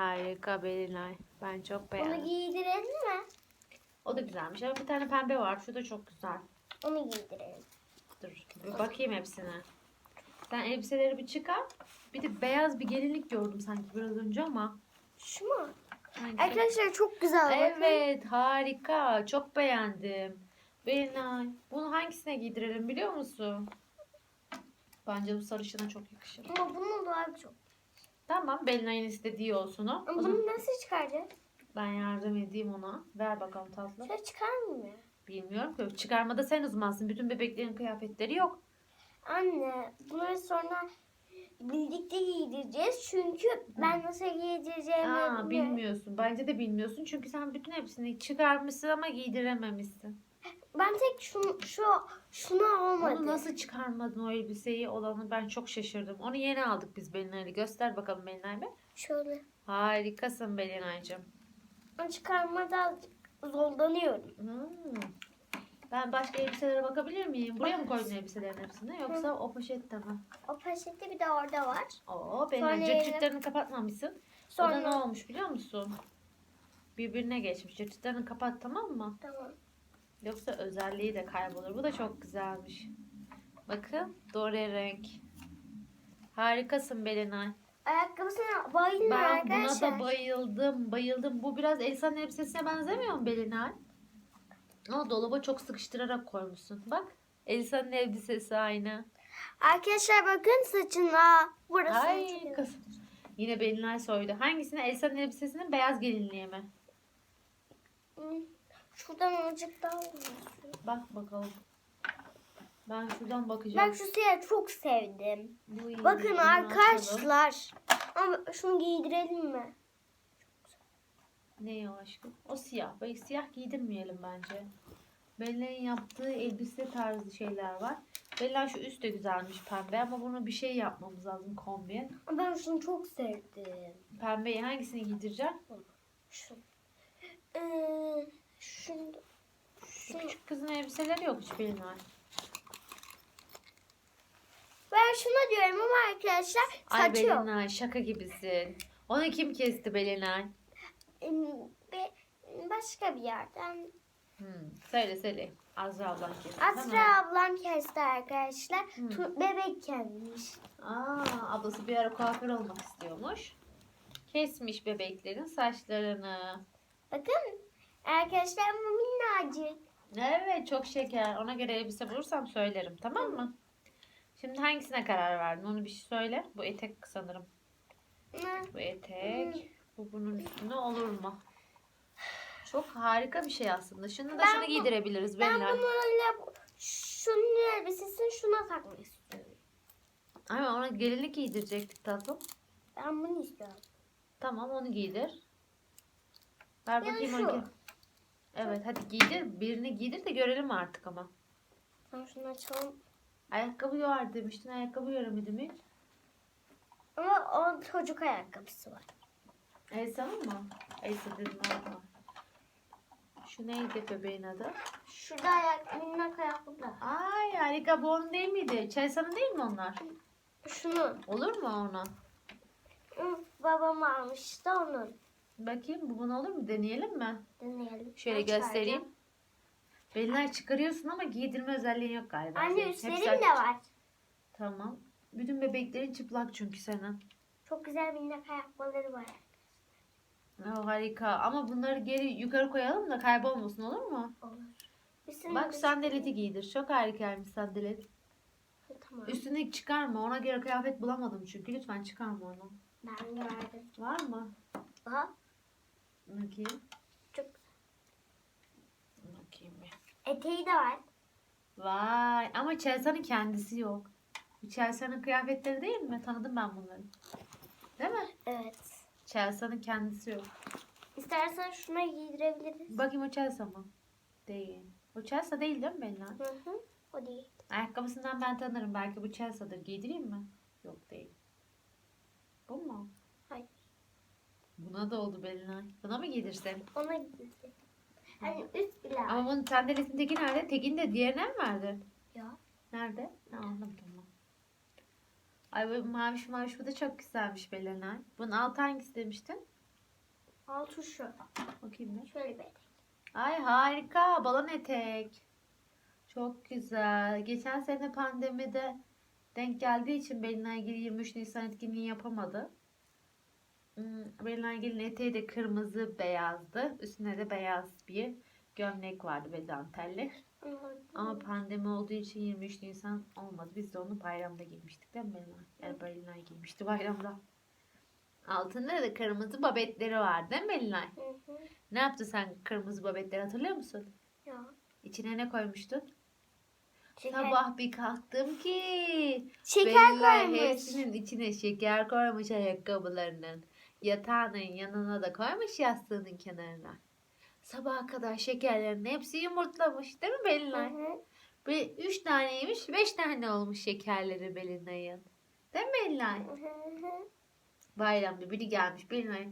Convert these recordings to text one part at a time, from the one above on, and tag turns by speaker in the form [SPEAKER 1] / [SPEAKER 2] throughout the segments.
[SPEAKER 1] Harika Belinay. Ben çok
[SPEAKER 2] Onu
[SPEAKER 1] beğendim.
[SPEAKER 2] giydirelim mi?
[SPEAKER 1] O da güzelmiş ama bir tane pembe var. Şu da çok güzel.
[SPEAKER 2] Onu giydirelim.
[SPEAKER 1] Dur bir bakayım hepsine. Sen elbiseleri bir çıkar. Bir de beyaz bir gelinlik gördüm sanki biraz önce ama.
[SPEAKER 2] Şu mu?
[SPEAKER 1] Hangisi?
[SPEAKER 2] Arkadaşlar çok güzel.
[SPEAKER 1] Evet harika. Çok beğendim. Belinay. Bunu hangisine giydirelim biliyor musun? Bence bu sarışına çok yakışır.
[SPEAKER 2] Ama bunun daha çok.
[SPEAKER 1] Tamam Belinay'ın istediği olsun o.
[SPEAKER 2] Ama bunu nasıl çıkaracağız?
[SPEAKER 1] ben yardım edeyim ona. Ver bakalım tatlı.
[SPEAKER 2] Şöyle çıkarmıyor?
[SPEAKER 1] Bilmiyorum ki. Çıkarmada sen uzmansın. Bütün bebeklerin kıyafetleri yok.
[SPEAKER 2] Anne bunları sonra birlikte giydireceğiz. Çünkü ben nasıl giydireceğimi
[SPEAKER 1] Aa,
[SPEAKER 2] bilmiyorum.
[SPEAKER 1] bilmiyorsun. Bence de bilmiyorsun. Çünkü sen bütün hepsini çıkarmışsın ama giydirememişsin.
[SPEAKER 2] Ben tek şunu, şu, şunu olmadı.
[SPEAKER 1] Onu nasıl çıkarmadın o elbiseyi olanı ben çok şaşırdım. Onu yeni aldık biz Belinay'la. Göster bakalım Belinay bir.
[SPEAKER 2] Şöyle.
[SPEAKER 1] Harikasın Belinay'cığım.
[SPEAKER 2] Onu çıkarmada azıcık zorlanıyorum.
[SPEAKER 1] Hmm. Ben başka elbiselere bakabilir miyim? Buraya mı koydun elbiselerin hepsini yoksa o poşette mi?
[SPEAKER 2] O poşette bir de orada var.
[SPEAKER 1] Oo Belinay
[SPEAKER 2] Sonra
[SPEAKER 1] cırt
[SPEAKER 2] yine-
[SPEAKER 1] cırtlarını kapatmamışsın. O
[SPEAKER 2] Sonra
[SPEAKER 1] da ne olmuş biliyor musun? Birbirine geçmiş. Cırt cırtlarını kapat tamam mı?
[SPEAKER 2] Tamam.
[SPEAKER 1] Yoksa özelliği de kaybolur. Bu da çok güzelmiş. Bakın dore renk. Harikasın Belinay.
[SPEAKER 2] Ayakkabısına bayıldım
[SPEAKER 1] Ben
[SPEAKER 2] arkadaşlar.
[SPEAKER 1] buna da bayıldım. Bayıldım. Bu biraz Elsa'nın elbisesine benzemiyor mu Belinay? Ama dolaba çok sıkıştırarak koymuşsun. Bak. Elsa'nın elbisesi aynı.
[SPEAKER 2] Arkadaşlar bakın saçına. Burası
[SPEAKER 1] Ay kız. Yine Belinay soydu. Hangisine? Elsa'nın elbisesinin beyaz gelinliği mi?
[SPEAKER 2] Hmm, Şuradan azıcık daha olsun.
[SPEAKER 1] Bak bakalım. Ben şuradan bakacağım.
[SPEAKER 2] Ben şu siyahı çok sevdim.
[SPEAKER 1] Bu iyi.
[SPEAKER 2] Bakın
[SPEAKER 1] Bunu
[SPEAKER 2] arkadaşlar. Ama şunu giydirelim mi?
[SPEAKER 1] Ne o aşkım? O siyah. Bak siyah giydirmeyelim bence. Belinay'ın yaptığı elbise tarzı şeyler var. Belinay şu üst de güzelmiş pembe ama bunu bir şey yapmamız lazım kombi.
[SPEAKER 2] Ama Ben şunu çok sevdim.
[SPEAKER 1] Pembeyi hangisini giydireceğim?
[SPEAKER 2] Şu. Ee, şunu.
[SPEAKER 1] Şu küçük kızın elbiseleri yok hiç Belinay.
[SPEAKER 2] Ben şuna diyorum ama arkadaşlar
[SPEAKER 1] Ay
[SPEAKER 2] saçı yok.
[SPEAKER 1] Belinay şaka gibisin. Onu kim kesti Belinay?
[SPEAKER 2] Ve başka bir yerden.
[SPEAKER 1] Hmm, söyle söyle. Azra ablan kesti.
[SPEAKER 2] Asra ablam kesti arkadaşlar.
[SPEAKER 1] Hmm.
[SPEAKER 2] Tu- bebek.
[SPEAKER 1] Aa, ablası bir ara kuaför olmak istiyormuş. Kesmiş bebeklerin saçlarını.
[SPEAKER 2] Bakın arkadaşlar bu minnacık.
[SPEAKER 1] Evet çok şeker. Ona göre elbise bulursam söylerim tamam mı? Şimdi hangisine karar verdin? Onu bir şey söyle. Bu etek sanırım. Bu etek. Bu bunun üstüne olur mu? Çok harika bir şey aslında. Şunu da
[SPEAKER 2] Ben
[SPEAKER 1] şunu
[SPEAKER 2] bu-
[SPEAKER 1] giydirebiliriz.
[SPEAKER 2] Ben
[SPEAKER 1] Belinay.
[SPEAKER 2] bunu öyle şunun elbisesini şuna takmak istiyorum.
[SPEAKER 1] Ama ona gelinlik giydirecektik tatlım.
[SPEAKER 2] Ben bunu istiyorum.
[SPEAKER 1] Tamam onu giydir. Ver
[SPEAKER 2] Yani
[SPEAKER 1] bakayım
[SPEAKER 2] şu.
[SPEAKER 1] onu. Evet hadi giydir. Birini giydir de görelim artık ama.
[SPEAKER 2] Ben şunu açalım.
[SPEAKER 1] Ayakkabı var demiştin. Ayakkabı göremedim hiç.
[SPEAKER 2] Ama o çocuk ayakkabısı var.
[SPEAKER 1] Elsa'nın mı? Elsa dedim ama. Şu neydi bebeğin adı?
[SPEAKER 2] Şurada ayak, minnak ayakkabı.
[SPEAKER 1] Ay harika bu onun değil miydi? Chelsea'nın değil mi onlar?
[SPEAKER 2] Şunu.
[SPEAKER 1] Olur mu ona?
[SPEAKER 2] Babam almıştı onun.
[SPEAKER 1] Bakayım bu buna olur mu? Deneyelim mi?
[SPEAKER 2] Deneyelim.
[SPEAKER 1] Şöyle
[SPEAKER 2] Ben
[SPEAKER 1] göstereyim.
[SPEAKER 2] çıkaracağım.
[SPEAKER 1] Belinay çıkarıyorsun ama giydirme özelliğin yok galiba.
[SPEAKER 2] Anne üstlerim de var.
[SPEAKER 1] Tamam. Bütün bebeklerin çıplak çünkü senin.
[SPEAKER 2] Çok güzel minnak ayakkabıları var.
[SPEAKER 1] Oh, harika. Ama bunları geri yukarı koyalım da kaybolmasın olur mu?
[SPEAKER 2] Olur. Üstüne
[SPEAKER 1] Bak
[SPEAKER 2] de-
[SPEAKER 1] sandaleti giydir. Çok harikaymış sandalet.
[SPEAKER 2] Tamam.
[SPEAKER 1] Üstüne çıkarma. Ona göre kıyafet bulamadım çünkü. Lütfen çıkarma onu.
[SPEAKER 2] Ben gördüm.
[SPEAKER 1] Var mı?
[SPEAKER 2] Aha.
[SPEAKER 1] Bakayım.
[SPEAKER 2] Çok
[SPEAKER 1] Bakayım bir.
[SPEAKER 2] Eteği de var.
[SPEAKER 1] Vay ama Chelsea'nın kendisi yok. Bu Chelsea'nın kıyafetleri değil mi? Tanıdım ben bunları. Değil mi?
[SPEAKER 2] Evet.
[SPEAKER 1] Chelsea'nın kendisi yok.
[SPEAKER 2] İstersen şuna giydirebiliriz.
[SPEAKER 1] Bakayım o Chelsea mı? Değil. O Chelsea değil değil mi Bella?
[SPEAKER 2] Hı hı. O değil.
[SPEAKER 1] Ayakkabısından ben tanırım. Belki bu Chelsea'dır. Giydireyim mi? Yok değil. Bu mu? Buna da oldu Bella. Buna mı giydirsen?
[SPEAKER 2] Ona giydir. Hani üst bile.
[SPEAKER 1] Ama bunun sandaletindeki nerede? Tekin de diğerine mi verdin?
[SPEAKER 2] Ya.
[SPEAKER 1] Nerede? Ha, anladım tamam. Ay bu maviş maviş bu da çok güzelmiş Belenay. Bunun altı hangisi demiştin?
[SPEAKER 2] Altı şu.
[SPEAKER 1] Bakayım bir.
[SPEAKER 2] Şöyle bir.
[SPEAKER 1] Ay harika. Balon etek. Çok güzel. Geçen sene pandemide denk geldiği için Belinay 23 Nisan etkinliği yapamadı. Hmm, Belinay eteği de kırmızı beyazdı. Üstüne de beyaz bir gömlek vardı ve dantelli. Ama pandemi olduğu için 23 Nisan olmadı. Biz de onu bayramda giymiştik değil mi Belinay? Yani Belinay giymişti bayramda. Altında da kırmızı babetleri var değil mi Belinay?
[SPEAKER 2] Hı hı.
[SPEAKER 1] Ne yaptı sen kırmızı babetleri hatırlıyor musun?
[SPEAKER 2] Ya.
[SPEAKER 1] İçine ne koymuştun?
[SPEAKER 2] Şeker,
[SPEAKER 1] Sabah bir kalktım ki.
[SPEAKER 2] şeker
[SPEAKER 1] Belinay
[SPEAKER 2] koymuş.
[SPEAKER 1] hepsinin içine şeker koymuş ayakkabılarının. Yatağının yanına da koymuş yastığının kenarına. Sabaha kadar şekerlerin hepsi yumurtlamış değil mi
[SPEAKER 2] Hı
[SPEAKER 1] Belinay?
[SPEAKER 2] hı.
[SPEAKER 1] Ve üç taneymiş, beş tane olmuş şekerleri Belinay'ın. Değil mi Belinay?
[SPEAKER 2] Hı hı.
[SPEAKER 1] Bayramda biri gelmiş Belinay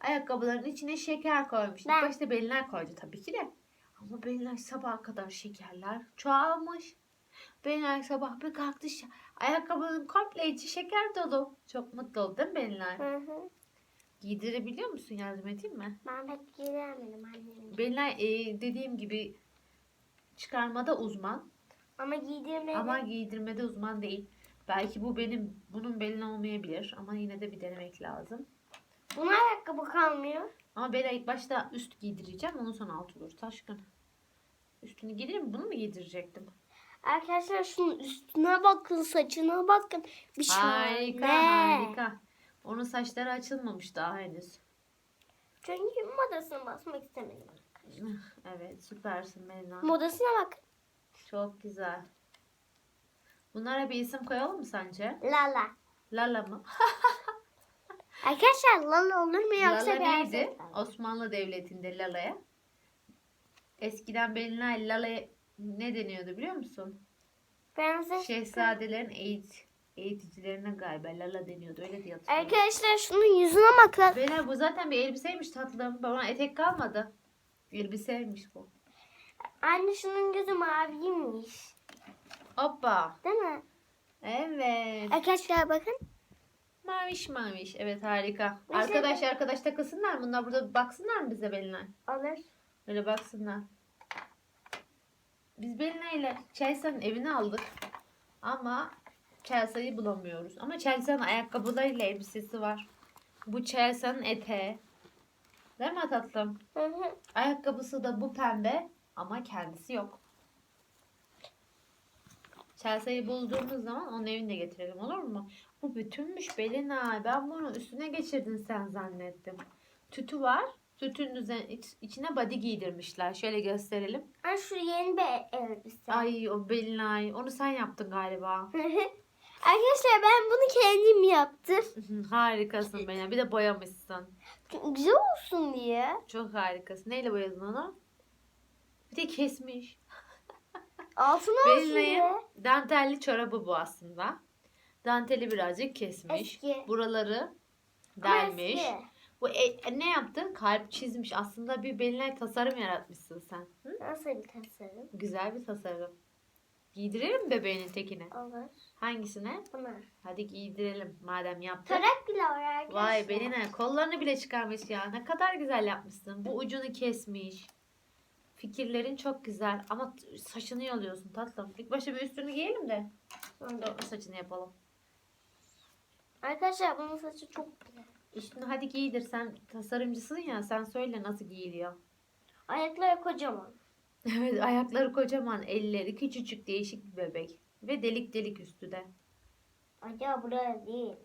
[SPEAKER 1] ayakkabıların içine şeker koymuş.
[SPEAKER 2] Ben-
[SPEAKER 1] başta Belinay koydu tabii ki de. Ama Belinay sabaha kadar şekerler çoğalmış. Belinay sabah bir kalktı ayakkabının komple içi şeker dolu. Çok mutlu oldu değil mi Belinay?
[SPEAKER 2] Hı hı.
[SPEAKER 1] Giydirebiliyor musun? Yardım edeyim mi?
[SPEAKER 2] Ben pek giremedim annemle.
[SPEAKER 1] Belinay e, dediğim gibi çıkarmada uzman
[SPEAKER 2] Ama giydirmedim.
[SPEAKER 1] ama giydirmede uzman değil. Belki bu benim bunun belin olmayabilir ama yine de bir denemek lazım.
[SPEAKER 2] Buna ayakkabı kalmıyor.
[SPEAKER 1] Ama Bela ilk başta üst giydireceğim. Ondan sonra alt olur. Taşkın. Üstünü giydireyim? Bunu mu giydirecektim?
[SPEAKER 2] Arkadaşlar şunun üstüne bakın, saçına bakın. Bir
[SPEAKER 1] Harika
[SPEAKER 2] şahane.
[SPEAKER 1] harika. Onun saçları açılmamış daha henüz.
[SPEAKER 2] Çünkü modasına basmak istemedim.
[SPEAKER 1] Evet süpersin Melina.
[SPEAKER 2] Modasına bakın.
[SPEAKER 1] Çok güzel. Bunlara bir isim koyalım mı sence?
[SPEAKER 2] Lala.
[SPEAKER 1] Lala mı?
[SPEAKER 2] Arkadaşlar Lala olur mu yoksa
[SPEAKER 1] Lala
[SPEAKER 2] Prenses
[SPEAKER 1] neydi? Osmanlı Devleti'nde Lala'ya. Eskiden Belinay Lala'ya ne deniyordu biliyor musun?
[SPEAKER 2] Prenses.
[SPEAKER 1] Şehzadelerin eğit eğiticilerine galiba Lala deniyordu. Öyle diye hatırlıyorum.
[SPEAKER 2] Arkadaşlar şunun yüzüne bakın.
[SPEAKER 1] Bela bu zaten bir elbiseymiş tatlım. Bana etek kalmadı. Elbiseymiş bu.
[SPEAKER 2] Anne şunun gözü maviymiş.
[SPEAKER 1] Hoppa.
[SPEAKER 2] Değil mi?
[SPEAKER 1] Evet.
[SPEAKER 2] Arkadaşlar bakın.
[SPEAKER 1] Maviş maviş. Evet harika.
[SPEAKER 2] Mesela-
[SPEAKER 1] Arkadaş arkadaş takılsınlar? Bunlar burada baksınlar mı bize Belinay?
[SPEAKER 2] Olur.
[SPEAKER 1] Böyle baksınlar. Biz Belinay ile Chelsea'nin evini aldık. Ama Chelsea'yı bulamıyoruz. Ama Chelsea'nin ayakkabılarıyla elbisesi var. Bu Chelsea'nin eteği. Değil mi tatlım?
[SPEAKER 2] Hı hı.
[SPEAKER 1] Ayakkabısı da bu pembe ama kendisi yok. Chelsea'yi bulduğumuz zaman onun evine getirelim olur mu? Bu bütünmüş Belina. Ben bunu üstüne geçirdin sen zannettim. Tütü var. Tütünün üzerine, iç- içine body giydirmişler. Şöyle gösterelim.
[SPEAKER 2] Ay şu yeni bir elbise.
[SPEAKER 1] Ay o Belinay. Onu sen yaptın galiba.
[SPEAKER 2] Arkadaşlar ben bunu kendim yaptım.
[SPEAKER 1] Harikasın Belina. Bir de boyamışsın.
[SPEAKER 2] Güzel olsun diye.
[SPEAKER 1] Çok harikasın. Neyle boyadın onu? Bir de kesmiş.
[SPEAKER 2] Altın olsun diye.
[SPEAKER 1] dantelli çorabı bu aslında. Danteli birazcık kesmiş.
[SPEAKER 2] Eski.
[SPEAKER 1] Buraları delmiş.
[SPEAKER 2] eski.
[SPEAKER 1] Bu e- ne yaptın? Kalp çizmiş. Aslında bir Belinay tasarım yaratmışsın sen. Hı?
[SPEAKER 2] Nasıl bir tasarım?
[SPEAKER 1] Güzel bir tasarım. Giydirelim bebeğinin tekine?
[SPEAKER 2] Olur.
[SPEAKER 1] Hangisine?
[SPEAKER 2] Buna.
[SPEAKER 1] Hadi giydirelim madem yaptın.
[SPEAKER 2] Tarak bile var arkadaşlar.
[SPEAKER 1] Vay Belinay kollarını bile çıkarmış ya. Ne kadar güzel yapmışsın. Bu ucunu kesmiş. Fikirlerin çok güzel ama saçını yoluyorsun tatlım. İlk başta bir üstünü giyelim de sonra saçını yapalım.
[SPEAKER 2] Arkadaşlar bunun saçı çok güzel.
[SPEAKER 1] Üstünü hadi giydir. Sen tasarımcısın ya. Sen söyle nasıl giyiliyor.
[SPEAKER 2] Ayakları kocaman.
[SPEAKER 1] Evet ayakları kocaman, elleri küçücük değişik bir bebek. Ve delik delik üstü de.
[SPEAKER 2] Acaba buraya değil.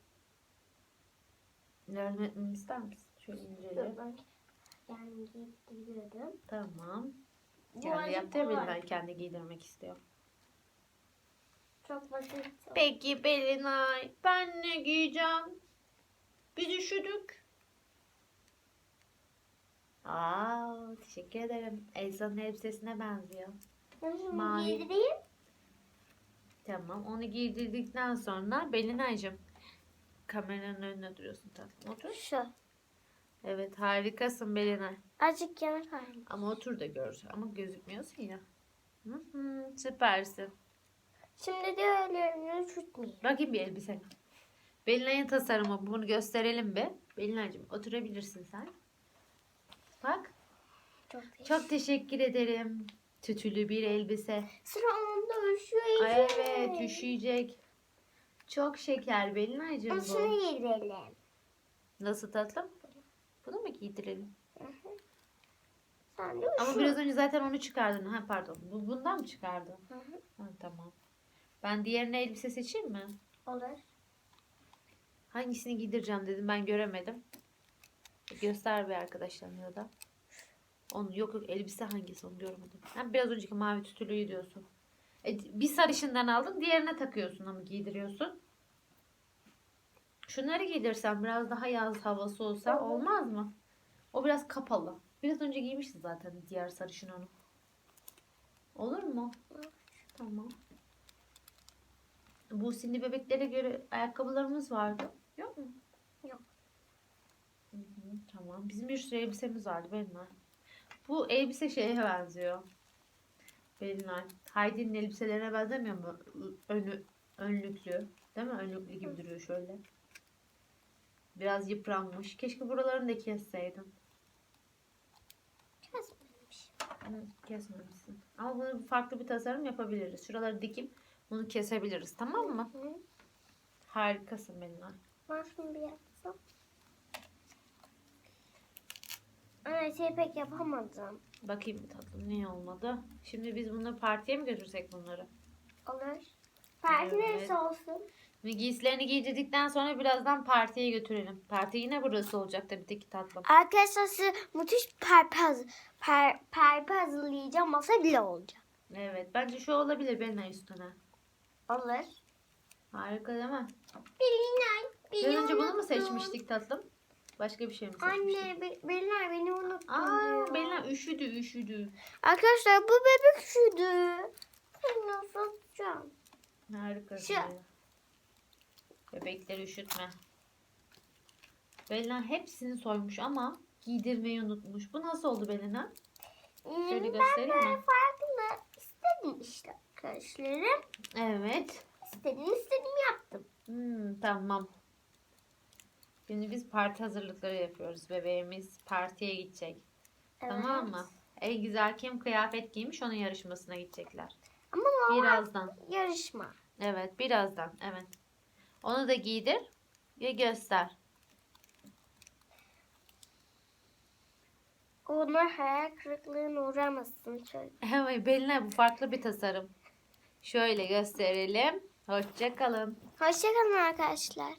[SPEAKER 1] Yardım etmemi ister misin? Şöyle incele.
[SPEAKER 2] Dur ben yani giydiriyorum.
[SPEAKER 1] Tamam.
[SPEAKER 2] Bu
[SPEAKER 1] Kendi
[SPEAKER 2] acı
[SPEAKER 1] yaptı ya
[SPEAKER 2] kolay.
[SPEAKER 1] Belinay kendi giydirmek istiyor.
[SPEAKER 2] Çok basit.
[SPEAKER 1] Peki Belinay ben ne giyeceğim? Biz üşüdük. Aa, teşekkür ederim. Elsa'nın elbisesine benziyor.
[SPEAKER 2] Ben şunu
[SPEAKER 1] Mavi.
[SPEAKER 2] giydireyim.
[SPEAKER 1] Tamam onu giydirdikten sonra Belinay'cığım kameranın önüne duruyorsun tatlım. Otur.
[SPEAKER 2] Şu.
[SPEAKER 1] Evet harikasın Belinay.
[SPEAKER 2] Azıcık yana kaymış.
[SPEAKER 1] Ama otur da gör. Ama gözükmüyorsun ya. Hı hı, süpersin.
[SPEAKER 2] Şimdi de öyle tutmayayım.
[SPEAKER 1] Bakayım bir elbisene. Belinay'ın tasarımı bunu gösterelim bir. Belinay'cığım oturabilirsin sen. Bak.
[SPEAKER 2] Çok teşekkür
[SPEAKER 1] Çok teşekkür ederim. Tütülü bir elbise.
[SPEAKER 2] Sıra onda üşüyecek.
[SPEAKER 1] Ay evet üşüyecek. Çok şeker Belinay'cığım bu.
[SPEAKER 2] şunu giydirelim.
[SPEAKER 1] Nasıl tatlım? Bunu mu giydirelim?
[SPEAKER 2] Sen de
[SPEAKER 1] Ama
[SPEAKER 2] şu.
[SPEAKER 1] biraz önce zaten onu çıkardın. Ha pardon. Bu bundan mı çıkardın?
[SPEAKER 2] Hı hı.
[SPEAKER 1] Ha tamam. Ben diğerine elbise seçeyim mi?
[SPEAKER 2] Olur.
[SPEAKER 1] Hangisini giydireceğim dedim ben göremedim. Göster bir arkadaşlarına da. Onu yok yok elbise hangisi onu görmedim. Ha, biraz önceki mavi tütülüyü diyorsun. E, bir sarışından aldın diğerine takıyorsun ama giydiriyorsun. Şunları giydirsen biraz daha yaz havası olsa olmaz mı? O biraz kapalı. Biraz önce giymiştin zaten diğer sarışın onu. Olur mu? Tamam. Bu sinli bebeklere göre ayakkabılarımız vardı. Hı hı, tamam. Bizim bir sürü elbisemiz vardı Belinay. Bu elbise şeye benziyor. Belinay. Heidi'nin elbiselerine benzemiyor mu? Önü, önlüklü. Değil mi? Önlüklü gibi duruyor şöyle. Biraz yıpranmış. Keşke buralarını da kesseydin.
[SPEAKER 2] Kesmemiş.
[SPEAKER 1] Hı, Kesmemişsin. Ama bunu farklı bir tasarım yapabiliriz. Şuraları dikip bunu kesebiliriz. Tamam mı?
[SPEAKER 2] Hı.
[SPEAKER 1] Harikasın Belinay.
[SPEAKER 2] Ben şunu bir yapsam. Ama şey pek yapamadım.
[SPEAKER 1] Bakayım bir tatlım niye olmadı. Şimdi biz bunları partiye mi götürsek bunları?
[SPEAKER 2] Olur. Parti
[SPEAKER 1] Evet.
[SPEAKER 2] neresi olsun?
[SPEAKER 1] Giysilerini giydirdikten sonra birazdan partiye götürelim. Parti yine burası olacak tabii ki tatlım.
[SPEAKER 2] Arkadaşlar size müthiş perpe, hazır, perpe hazırlayacağım. Masa bile olacak.
[SPEAKER 1] Evet bence şu olabilir Belinay üstüne.
[SPEAKER 2] Olur.
[SPEAKER 1] Harika değil mi?
[SPEAKER 2] Belinay.
[SPEAKER 1] Biraz önce bunu mu seçmiştik tatlım? Başka bir şey mi?
[SPEAKER 2] Anne, Be- Belinay beni unuttun.
[SPEAKER 1] Aa
[SPEAKER 2] diyor.
[SPEAKER 1] Belinay üşüdü üşüdü.
[SPEAKER 2] Arkadaşlar bu bebek üşüdü. Ben nasıl. Şu.
[SPEAKER 1] Belinay. Bebekleri üşütme. Belinay hepsini soymuş ama giydirmeyi unutmuş. Bu nasıl oldu Belinay? Şöyle
[SPEAKER 2] Hmm,
[SPEAKER 1] göstereyim
[SPEAKER 2] ben böyle
[SPEAKER 1] mi?
[SPEAKER 2] farklı istedim işte arkadaşlarım.
[SPEAKER 1] Evet.
[SPEAKER 2] İstedim istedim yaptım.
[SPEAKER 1] Hmm, tamam. Şimdi biz parti hazırlıkları yapıyoruz. Bebeğimiz partiye gidecek. Tamam
[SPEAKER 2] Evet.
[SPEAKER 1] mı? En güzel kim kıyafet giymiş onun yarışmasına gidecekler.
[SPEAKER 2] Ama normal
[SPEAKER 1] Birazdan.
[SPEAKER 2] yarışma.
[SPEAKER 1] Evet birazdan. Evet. Onu da giydir ve göster.
[SPEAKER 2] Onlar hayal kırıklığına uğramasın çocuk.
[SPEAKER 1] Evet Belinay bu farklı bir tasarım. Şöyle gösterelim. Hoşça kalın.
[SPEAKER 2] Hoşçakalın arkadaşlar.